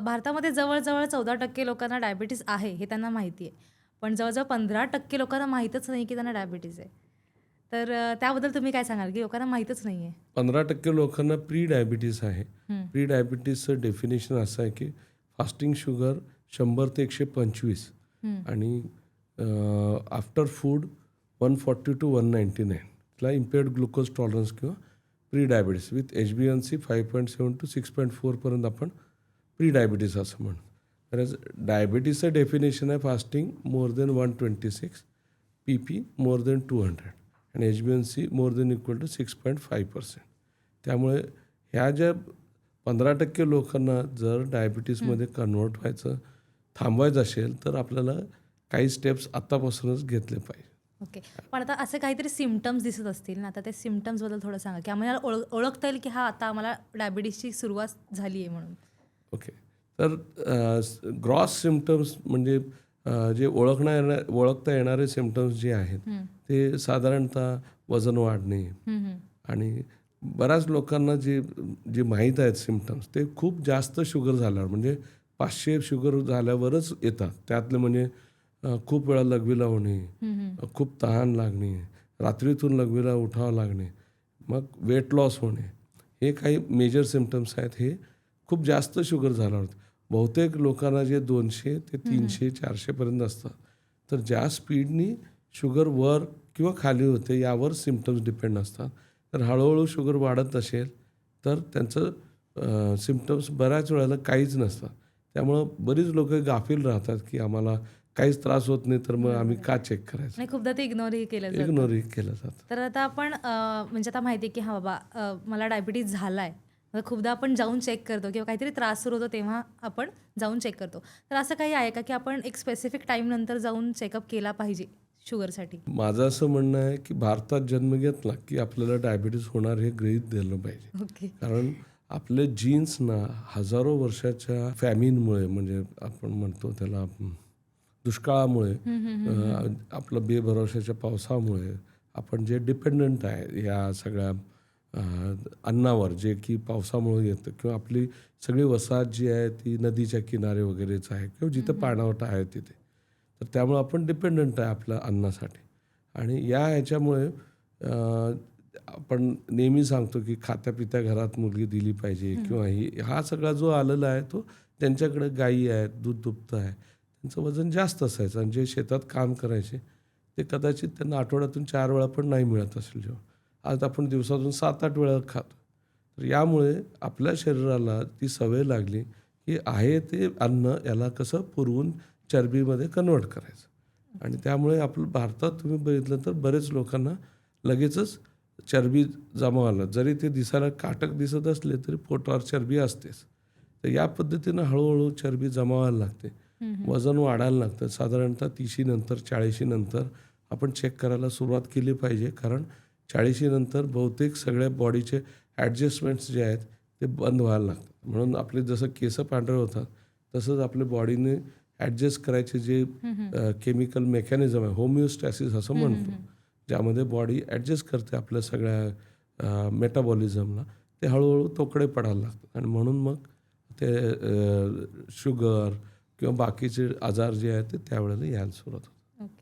भारतामध्ये जवळ-जवळ 14% लोकांना डायबिटीज आहे, हे त्यांना माहिती आहे. पण जवळ-जवळ 15% लोकांना माहीतच नाही, की त्यांना डायबिटीज आहे. तर त्याबद्दल तुम्ही काय सांगाल, की लोकांना माहीतच नाही आहे? पंधरा टक्के लोकांना प्री डायबिटीस आहे. प्री डायबिटीसचं डेफिनेशन असं आहे, की फास्टिंग शुगर 100 ते 125 हं. आणि आफ्टर फूड 140 टू 199 त्याला इम्पेअर्ड ग्लुकोज टॉलरन्स किंवा pre diabetes with H B N C 5.7 to 6.4 पर्यंत आपण प्री डायबिटीस असं म्हणतो. तर डायबिटीसचं डेफिनेशन आहे fasting more than 126, P P more than 200 आणि H B N C more than equal to 6.5%. त्यामुळे ह्या ज्या 15% लोकांना जर डायबिटीसमध्ये कन्व्हर्ट व्हायचं थांबवायचं असेल, तर आपल्याला काही स्टेप्स आत्तापासूनच घेतले पाहिजे. ओके. पण आता असे काहीतरी सिम्प्टम्स दिसत असतील ना, तर त्या सिम्प्टम्सबद्दल थोडं सांगा, की आम्हाला ओळ ओळखता येईल, की हां, आता आम्हाला डायबिटीजची सुरुवात झाली आहे म्हणून? ओके. तर ग्रॉस सिम्प्टम्स म्हणजे जे ओळखण्या येण्या ओळखता येणारे सिम्प्टम्स जे आहेत. ते साधारणतः वजन वाढणे. आणि बऱ्याच लोकांना जे जे माहीत आहेत सिम्प्टम्स, ते खूप जास्त शुगर झाल्यावर म्हणजे 500 शुगर झाल्यावरच येतात. त्यातले म्हणजे खूप वेळा लघवीला होणे. खूप तहान लागणे, रात्रीतून लघवीला उठावं लागणे, मग वेट लॉस होणे, हे काही मेजर सिम्प्टम्स आहेत. हे खूप जास्त शुगर झाल्यावर बहुतेक लोकांना जे 200 ते 300, 400 पर्यंत असतात. तर ज्या स्पीडनी शुगर वर किंवा खाली होते यावर सिम्प्टम्स डिपेंड असतात. तर हळूहळू शुगर वाढत असेल, तर त्यांचं सिम्प्टम्स बऱ्याच वेळेला काहीच नसतात. त्यामुळं बरीच लोकं गाफील राहतात, की आम्हाला काहीच त्रास होत नाही, तर मग आम्ही का चेक करायचं? खूपदा ते इग्नोरही केलं. इग्नोरही केलं जातं. तर आता आपण म्हणजे आता माहिती आहे, की हां बाबा मला डायबिटीज झालाय. तर खूपदा आपण जाऊन चेक करतो किंवा काहीतरी त्रास सुरू होतो, तेव्हा आपण जाऊन चेक करतो. तर असं काही आहे का, की आपण एक स्पेसिफिक टाईमनंतर जाऊन चेकअप केला पाहिजे शुगरसाठी? माझं असं म्हणणं आहे, की भारतात जन्म घेतला, की आपल्याला डायबिटीज होणार हे गृहीत धरलं पाहिजे. ओके. कारण आपले जीन्सना हजारो वर्षाच्या फॅमिनमुळे म्हणजे आपण म्हणतो त्याला दुष्काळामुळे आपलं बेभरवशाच्या पावसामुळे आपण जे डिपेंडंट आहे या सगळ्या अन्नावर जे की पावसामुळे येतं किंवा आपली सगळी वसाहत जी आहे ती नदीच्या किनारे वगैरेच आहे किंवा जिथं पाणवठा आहे तिथे. तर त्यामुळे आपण डिपेंडंट आहे आपल्या अन्नासाठी आणि या ह्याच्यामुळे आपण नेहमी सांगतो, की खात्या-पित्या घरात मुलगी दिली पाहिजे किंवा ही हा सगळा जो आलेला आहे तो त्यांच्याकडे गायी आहेत, दूध दुभतं आहे. त्यांचं वजन जास्त असायचं आणि जे शेतात काम करायचे, ते कदाचित त्यांना आठवड्यातून 4 वेळा पण नाही मिळत असेल जेवण. आज आपण दिवसातून 7-8 वेळा खातो. तर यामुळे आपल्या शरीराला ती सवय लागली, की आहे ते अन्न याला कसं पुरवून चरबीमध्ये कन्व्हर्ट करायचं आणि त्यामुळे आपलं भारतात तुम्ही बघितलं तर बरेच लोकांना लगेचच चरबी जमा व्हायला जरी ते दिसायला काटक दिसत असले, तरी पोटावर चरबी असतेच. तर या पद्धतीनं हळू चरबी जमा व्हायला लागते. वजन वाढायला लागतं. साधारणतः 30शी नंतर 40शी नंतर आपण चेक करायला सुरुवात केली पाहिजे. कारण 40शी नंतर बहुतेक सगळ्या बॉडीचे ॲडजस्टमेंट्स जे आहेत ते बंद व्हायला लागतात. म्हणून आपले जसं केस पांढरे होतात, तसंच आपल्या बॉडीने ॲडजस्ट करायचे जे केमिकल मेकॅनिझम आहे, होमिओस्टॅसिस असं म्हणतो. ज्यामध्ये बॉडी ॲडजस्ट करते आपल्या सगळ्या मेटाबॉलिझमला. ते हळूहळू तोकडे पडायला लागतात आणि म्हणून मग ते शुगर किंवा बाकीचे आजार जे आहेत ते त्यावेळेला यायला सुरुवात होते.